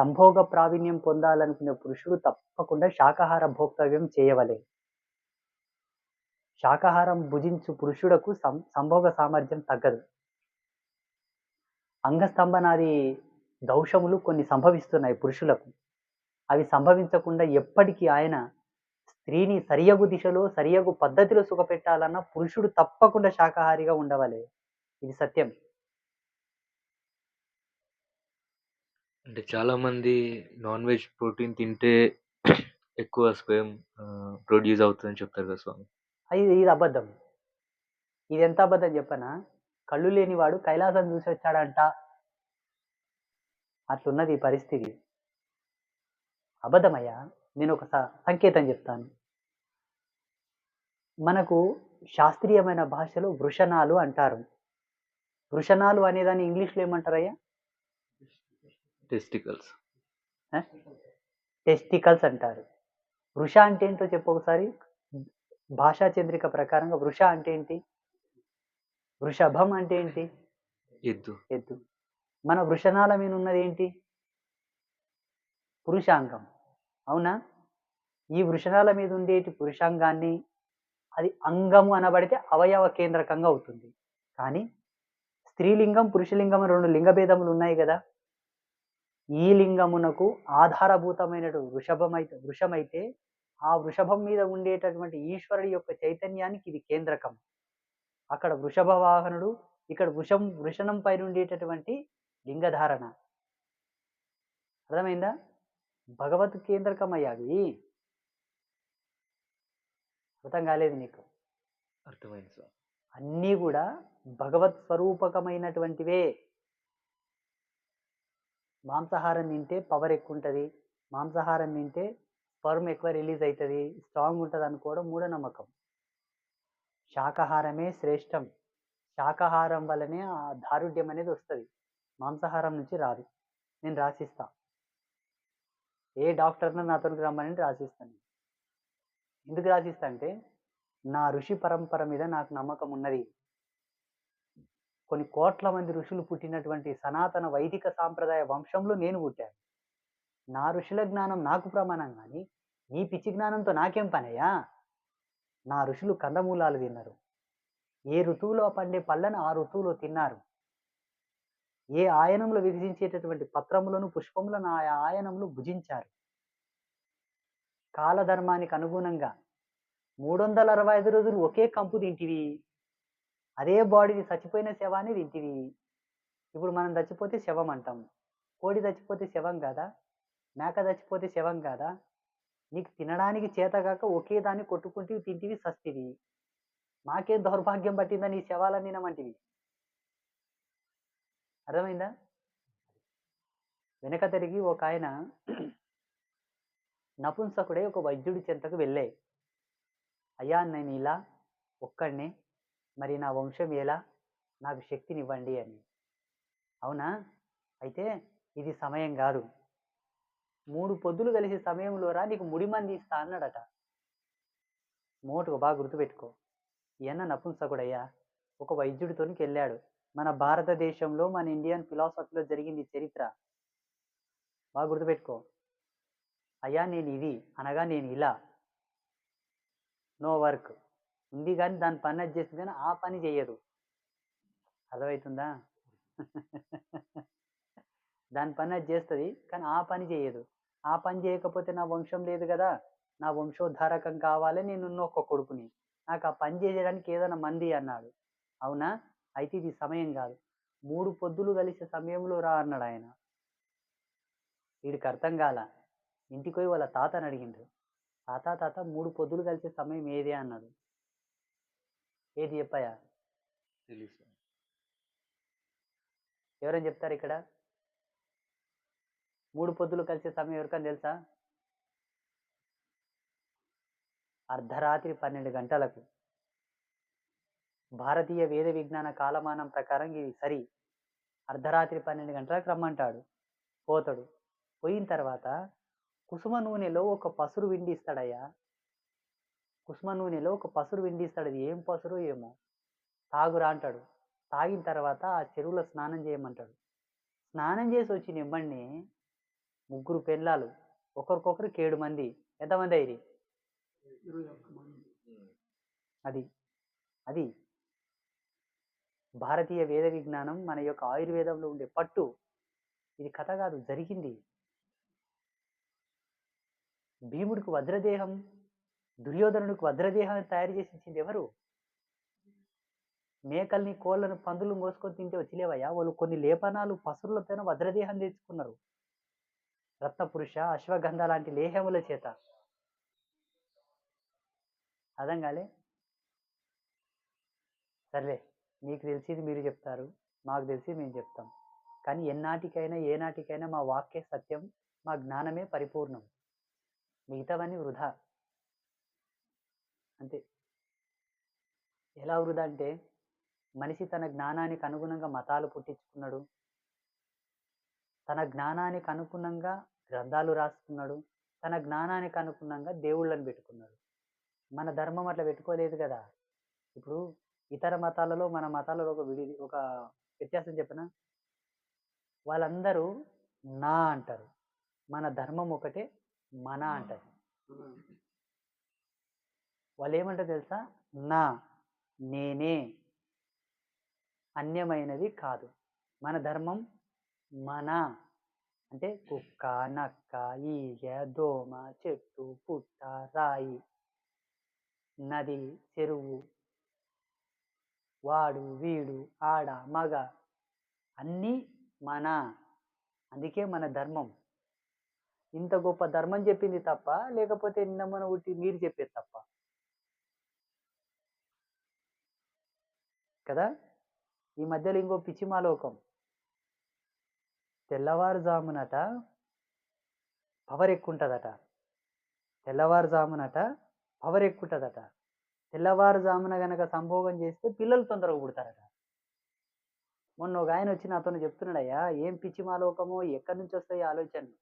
సంభోగ ప్రావీణ్యం పొందాలనుకునే పురుషుడు తప్పకుండా శాకాహార భోక్తవ్యం చేయవలే శాకాహారం భుజించు పురుషుడకు సం సంభోగ సామర్థ్యం తగ్గదు. అంగస్తంభనాది దౌషములు కొన్ని సంభవిస్తున్నాయి పురుషులకు. అవి సంభవించకుండా ఎప్పటికీ ఆయన స్త్రీని సరియగు దిశలో సరియగు పద్ధతిలో సుఖపెట్టాలన్నా పురుషుడు తప్పకుండా శాకాహారిగా ఉండవలే. ఇది సత్యం. అంటే చాలామంది నాన్ వెజ్ ప్రోటీన్ తింటే ఎక్కువ స్పెర్మ్ ప్రొడ్యూస్ అవుతుందని చెప్తారు కదా స్వామి. అది ఇది అబద్ధం. ఇది ఎంత అబద్ధం చెప్పనా? కళ్ళు లేనివాడు కైలాసం చూసి వచ్చాడంట. అట్లున్నది ఈ పరిస్థితి. అబద్ధమయ్యా నేను ఒక స- సంకేతం చెప్తాను. మనకు శాస్త్రీయమైన భాషలో వృషణాలు అంటారు. వృషణాలు అనేదాన్ని ఇంగ్లీష్లో ఏమంటారయ్యా? టెస్టికల్స్ టెస్టికల్స్ అంటారు. వృష అంటే ఏంటో చెప్పు ఒకసారి. భాషా చంద్రిక ప్రకారంగా వృష అంటే ఏంటి? వృషభం అంటే ఏంటి? ఎద్దు. ఎద్దు. మన వృషణాల మీద ఉన్నది ఏంటి? పురుషాంగం. అవునా? ఈ వృషణాల మీద ఉండేటి పురుషాంగాన్ని అది అంగము అనబడితే అవయవ కేంద్రకంగా అవుతుంది. కానీ స్త్రీలింగం పురుషలింగం రెండు లింగ భేదములు ఉన్నాయి కదా. ఈ లింగమునకు ఆధారభూతమైన వృషభమైతే వృషమైతే ఆ వృషభం మీద ఉండేటటువంటి ఈశ్వరుడి యొక్క చైతన్యానికి ఇది కేంద్రకం. అక్కడ వృషభ వాహనుడు ఇక్కడ వృషం వృషణం పైన ఉండేటటువంటి లింగధారణ. అర్థమైందా? భగవత్ కేంద్రకమయ్యా అవి అర్థం కాలేదు నీకు? అర్థమైంది స్వామి అన్నీ కూడా భగవత్ స్వరూపకమైనటువంటివే. మాంసాహారం తింటే పవర్ ఎక్కువ ఉంటుంది మాంసాహారం తింటే స్పర్మ్ ఎక్కువ రిలీజ్ అవుతుంది స్ట్రాంగ్ ఉంటుంది అనుకోవడం మూఢనమ్మకం. శాకాహారమే శ్రేష్టం. శాకాహారం వల్లనే ఆ దారుఢ్యం అనేది వస్తుంది. మాంసాహారం నుంచి రాదు. నేను రాసిస్తా. ఏ డాక్టర్ను నాతోనికి రమ్మని రాసిస్తాను ఎందుకు రాసిస్తా అంటే నా ఋషి పరంపర మీద నాకు నమ్మకం ఉన్నది. కొన్ని కోట్ల మంది ఋషులు పుట్టినటువంటి సనాతన వైదిక సాంప్రదాయ వంశంలో నేను పుట్టాను. నా ఋషుల జ్ఞానం నాకు ప్రమాణం కానీ నీ పిచ్చి జ్ఞానంతో నాకేం పనయ్యా? నా ఋషులు కందమూలాలు తిన్నారు. ఏ ఋతువులో పండే పళ్ళను ఆ ఋతువులో తిన్నారు. ఏ ఆయనంలో విభజించేటటువంటి పత్రములను పుష్పములను ఆ ఆయనంలో భుజించారు. కాలధర్మానికి అనుగుణంగా మూడు వందల అరవై ఐదు రోజులు ఒకే కంపు తింటివి. అదే బాడీని చచ్చిపోయిన శవాన్ని తింటివి. ఇప్పుడు మనం చచ్చిపోతే శవం అంటాం. కోడి చచ్చిపోతే శవం కాదా? మేక చచ్చిపోతే శవం కాదా? నీకు తినడానికి చేతగాక ఒకే దాన్ని కొట్టుకుంటివి తింటివి సస్తివి మాకేం దౌర్భాగ్యం పట్టిందని ఈ శవాలను తినమంటివి అర్థమైందా? వెనక తిరిగి ఒక ఆయన నపుంసకుడే ఒక వైద్యుడి చెంతకు వెళ్ళే. అయ్యా నేను ఇలా ఒక్కడినే? మరి నా వంశం ఎలా? నాకు శక్తినివ్వండి అని. అవునా? అయితే ఇది సమయం కాదు. మూడు పొద్దులు కలిసి సమయంలో రా నీకు ముడి మంది ఇస్తా అన్నాడట. మోటుకు బాగా గుర్తుపెట్టుకో. ఈయన నపుంసకుడయ్యా ఒక వైద్యుడితోనికి వెళ్ళాడు మన భారతదేశంలో మన ఇండియన్ ఫిలాసఫీలో జరిగింది చరిత్ర. బాగా గుర్తుపెట్టుకో. అయ్యా నేను ఇది అనగా నేను ఇలా. No work. ఉంది కానీ దాని పని అది చేస్తుంది కానీ ఆ పని చేయదు. అర్థమవుతుందా? దాని పని అది చేస్తుంది కానీ ఆ పని చేయదు. ఆ పని చేయకపోతే నా వంశం లేదు కదా. నా వంశోద్ధారకం కావాలి నేను ఒక కొడుకుని. నాకు ఆ పని చేయడానికి ఏదైనా మంది అన్నాడు. అవునా? అయితే ఇది సమయం కాదు. మూడు పొద్దులు కలిసే సమయంలో రా అన్నాడు ఆయన. వీడికి అర్థం కాల. ఇంటికి పోయి వాళ్ళ తాతని అడిగిండు. తాత తాత మూడు పొద్దులు కలిసే సమయం ఏదే అన్నాడు. ఏది చెప్పాయా? తెలుసు ఎవరైనా చెప్తారు ఇక్కడ? మూడు పొద్దులు కలిసే సమయం ఎవరికని తెలుసా? అర్ధరాత్రి పన్నెండు గంటలకు. భారతీయ వేద విజ్ఞాన కాలమానం ప్రకారం ఇది సరి. అర్ధరాత్రి పన్నెండు గంటలకు రమ్మంటాడు. పోతాడు. పోయిన తర్వాత కుసుమ నూనెలో ఒక పసురు విండిస్తాడయ్యా కుసుమ నూనెలో ఒక పసురు విండిస్తాడు అది ఏం పసురు ఏమో. తాగురా అంటాడు. తాగిన తర్వాత ఆ చెరువులో స్నానం చేయమంటాడు. స్నానం చేసి వచ్చిన ఇవ్వండి ముగ్గురు పెళ్ళాలు ఒకరికొకరికి ఏడు మంది. ఎంతమంది అయ్యి అది. అది. భారతీయ వేద విజ్ఞానం మన యొక్క ఆయుర్వేదంలో ఉండే పట్టు. ఇది కథ కాదు. జరిగింది. భీముడికి వజ్రదేహం. దుర్యోధనుడికి వజ్రదేహాన్ని తయారు చేసి ఇచ్చింది ఎవరు? మేకల్ని కోళ్ళను పందులు మోసుకొని తింటే వచ్చిలేవయ్యా? వాళ్ళు కొన్ని లేపనాలు పసురులతోనే వజ్రదేహం తెచ్చుకున్నారు. రత్నపురుష అశ్వగంధ లాంటి లేహముల చేత. అర్థం కాలే సర్లే మీకు తెలిసింది మీరు చెప్తారు. మాకు తెలిసి మేము చెప్తాం. కానీ ఎన్నాటికైనా ఏనాటికైనా మా వాక్యే సత్యం మా జ్ఞానమే పరిపూర్ణం. మిగతావన్నీ వృధా. అంతే. ఎలా వృధా అంటే మనిషి తన జ్ఞానానికి అనుగుణంగా మతాలు పుట్టించుకున్నాడు. తన జ్ఞానానికి అనుగుణంగా గ్రంథాలు రాసుకున్నాడు. తన జ్ఞానానికి అనుగుణంగా దేవుళ్ళని పెట్టుకున్నాడు. మన ధర్మం అట్లా పెట్టుకోలేదు కదా. ఇప్పుడు ఇతర మతాలలో మన మతాలలో ఒక విడి ఒక వ్యత్యాసం చెప్పిన? వాళ్ళందరూ నా అంటారు. మన ధర్మం ఒకటే మన అంటారు. వాళ్ళు ఏమంటారు తెలుసా? నా నేనే అన్యమైనది కాదు. మన ధర్మం మన. అంటే కుక్క నక్క ఈగ దోమ చెట్టు పుట్ట రాయి నది చెరువు వాడు వీడు ఆడ మగ అన్నీ మన. అందుకే మన ధర్మం. ఇంత గొప్ప ధర్మం చెప్పింది తప్ప లేకపోతే నిన్న మన ఉట్టి మీరు చెప్పేది తప్ప. కదా? ఈ మధ్యలో ఇంకో పిచ్చిమాలోకం తెల్లవారుజామునట పవర్ ఎక్కుంటుందట తెల్లవారుజామునట పవర్ ఎక్కుంటుందట తెల్లవారుజామున గనక సంభోగం చేస్తే పిల్లలు తొందరగా పుడతారట. మొన్న ఒక ఆయన వచ్చి నాతో చెప్తున్నాడయ్యా ఏం పిచ్చి మాలోకమో ఎక్కడి నుంచి వస్తాయి ఆలోచనలు?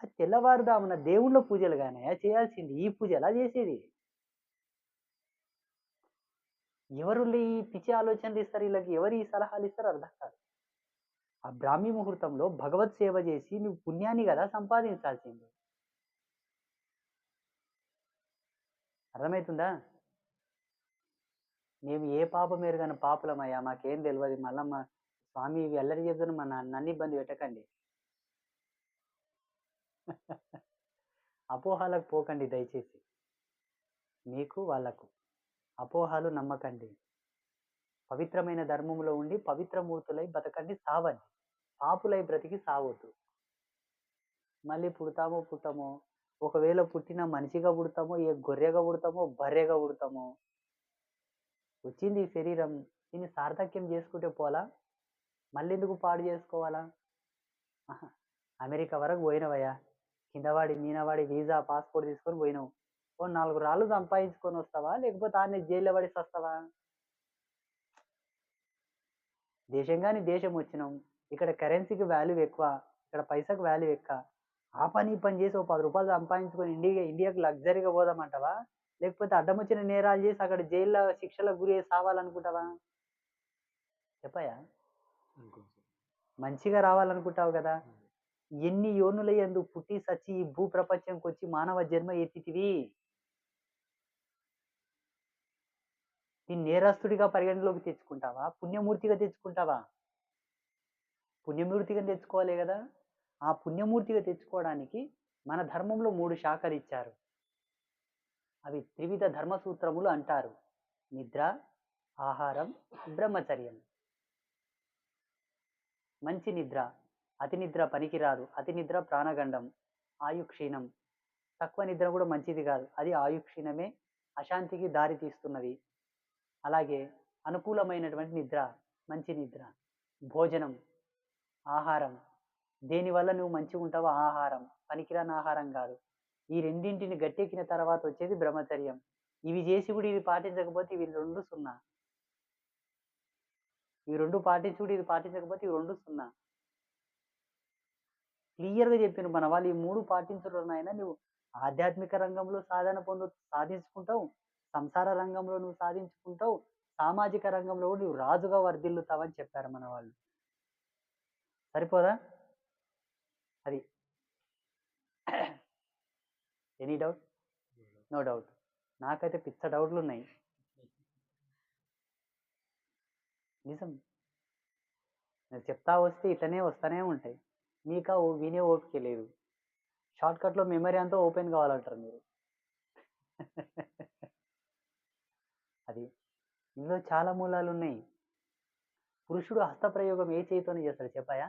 ఆ తెల్లవారుజామున దేవుళ్ళ పూజలు కానీ చేయాల్సింది ఈ పూజ ఎలా చేసేది? ఎవరు ఈ పిచ్చి ఆలోచనలు ఇస్తారు? వీళ్ళకి ఎవరు ఈ సలహాలు ఇస్తారు అర్థం కాదు. ఆ బ్రాహ్మీ ముహూర్తంలో భగవత్ సేవ చేసి నువ్వు పుణ్యాన్ని కదా సంపాదించాల్సింది. అర్థమవుతుందా మేము ఏ పాపం ఎరుగని పాపలమయ్యా? మాకేం తెలియదు మళ్ళమ్మ మా స్వామి ఇవి అల్లరి చెప్తున్న మా నన్ను ఇబ్బంది పెట్టకండి. అపోహాలకు పోకండి దయచేసి. మీకు వాళ్ళకు అపోహాలు నమ్మకండి. పవిత్రమైన ధర్మంలో ఉండి పవిత్రమూర్తులై బతకండి సావండి. పాపులై బ్రతికి సావద్దు. మళ్ళీ పుడతామో పుట్టమో ఒకవేళ పుట్టిన మనిషిగా పుడతామో ఏ గొర్రెగా పుడతామో బర్రెగా పుడతామో వచ్చింది ఈ శరీరం దీన్ని సార్థక్యం చేసుకుంటే పోలా? మళ్ళీ ఎందుకు పాడు చేసుకోవాలా? అమెరికా వరకు పోయినవయ్యా. కిందవాడి మీనవాడి వీసా పాస్పోర్ట్ తీసుకొని పోయినావు. ఓ నాలుగు రాళ్ళు సంపాదించుకొని వస్తావా? లేకపోతే ఆమె జైల్లో పడి వస్తావా? దేశం కానీ దేశం వచ్చినాం. ఇక్కడ కరెన్సీకి వాల్యూ ఎక్కువ ఇక్కడ పైసకు వాల్యూ ఎక్కువ. ఆ పని ఈ పని చేసి ఒక పది రూపాయలు సంపాదించుకొని ఇండియా ఇండియాకి లగ్జరీగా పోదామంటావా? లేకపోతే అడ్డం వచ్చిన నేరాలు చేసి అక్కడ జైల్లో శిక్షలకు గురి సావాలనుకుంటావా? చెప్పయా మంచిగా రావాలనుకుంటావు కదా. ఎన్ని యోనుల యందు పుట్టి సచ్చి ఈ భూ ప్రపంచంకి వచ్చి మానవ జన్మ ఎత్తితివి? దీన్ని నేరస్తుడిగా పరిగణలోకి తెచ్చుకుంటావా? పుణ్యమూర్తిగా తెచ్చుకుంటావా? పుణ్యమూర్తిగా తెచ్చుకోవాలి కదా. ఆ పుణ్యమూర్తిగా తెచ్చుకోవడానికి మన ధర్మంలో మూడు శాఖలు ఇచ్చారు. అవి త్రివిధ ధర్మసూత్రములు అంటారు. నిద్ర ఆహారం బ్రహ్మచర్యం. మంచి నిద్ర అతి నిద్ర పనికిరాదు. అతి నిద్ర ప్రాణగండం ఆయుక్షీణం. తక్కువ నిద్ర కూడా మంచిది కాదు. అది ఆయుక్షీణమే అశాంతికి దారి తీస్తున్నది అలాగే అనుకూలమైనటువంటి నిద్ర మంచి నిద్ర భోజనం ఆహారం. దేనివల్ల నువ్వు మంచిగా ఉంటావో ఆహారం పనికిరాని ఆహారం కాదు. ఈ రెండింటిని గట్టెక్కిన తర్వాత వచ్చేది బ్రహ్మచర్యం. ఇవి చేసి కూడా ఇవి పాటించకపోతే ఇవి రెండు సున్నా. ఇవి రెండు పాటించి కూడా ఇది పాటించకపోతే ఇవి రెండు సున్నా. క్లియర్గా చెప్పిన మన వాళ్ళు ఈ మూడు పాటించడం అయినా నువ్వు ఆధ్యాత్మిక రంగంలో సాధన పొందు సాధించుకుంటావు. సంసార రంగంలో నువ్వు సాధించుకుంటావు సామాజిక రంగంలో నువ్వు రాజుగా వర్ధిల్లుతావని చెప్పారు మన వాళ్ళు సరిపోదా? అది. ఎనీ డౌట్ నో డౌట్ నాకైతే పిచ్చ డౌట్లు ఉన్నాయి. నిజం. నేను చెప్తా వస్తే ఇట్లనే వస్తూనే ఉంటాయి. మీకు ఓ- వినే ఓపిక లేదు. షార్ట్కట్లో మెమరీ అంతా ఓపెన్ కావాలంటారు మీరు. అది. ఇందులో చాలా మూలాలు ఉన్నాయి పురుషుడు హస్తప్రయోగం ఏ చేతితోనే చేస్తాడు చెప్పాయా?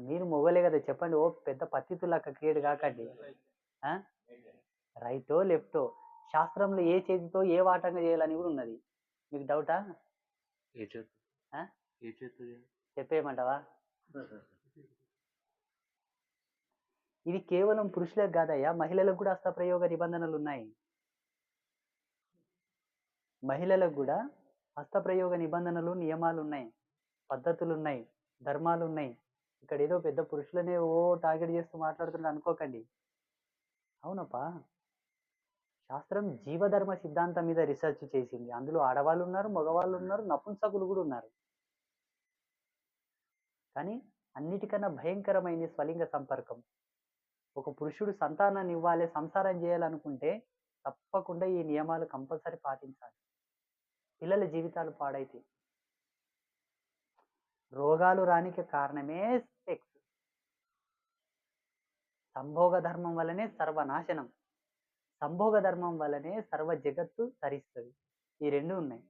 మీరు మొగలే కదా చెప్పండి. ఓ పెద్ద పత్తితులాక క్రియేట్ కాకండి. రైటో లెఫ్టో? శాస్త్రంలో ఏ చేతితో ఏ వాటంగా చేయాలని కూడా ఉన్నది. మీకు డౌటా? చెప్పేయమంటావా? ఇది కేవలం పురుషులకు కాదయ్యా మహిళలకు కూడా హస్తప్రయోగ నిబంధనలు ఉన్నాయి. మహిళలకు కూడా హస్తప్రయోగ నిబంధనలు నియమాలు ఉన్నాయి పద్ధతులు ఉన్నాయి ధర్మాలు ఉన్నాయి ఇక్కడ ఏదో పెద్ద పురుషులనే ఓ టార్గెట్ చేస్తూ మాట్లాడుతున్నారు అనుకోకండి. అవునప్పా. శాస్త్రం జీవధర్మ సిద్ధాంతం మీద రీసెర్చ్ చేసింది. అందులో ఆడవాళ్ళు ఉన్నారు మగవాళ్ళు ఉన్నారు నపుంసకులు కూడా ఉన్నారు. కానీ అన్నిటికన్నా భయంకరమైనది స్వలింగ సంపర్కం. ఒక పురుషుడు సంతానాన్ని ఇవ్వాలి సంసారం చేయాలనుకుంటే తప్పకుండా ఈ నియమాలు కంపల్సరీ పాటించాలి. పిల్లల జీవితాలు పాడైతాయి రోగాలు రానికి కారణమే సెక్స్ సంభోగ ధర్మం వల్లనే సర్వనాశనం. సంభోగ ధర్మం వల్లనే సర్వ జగత్తు తరిస్తుంది. ఈ రెండు ఉన్నాయి.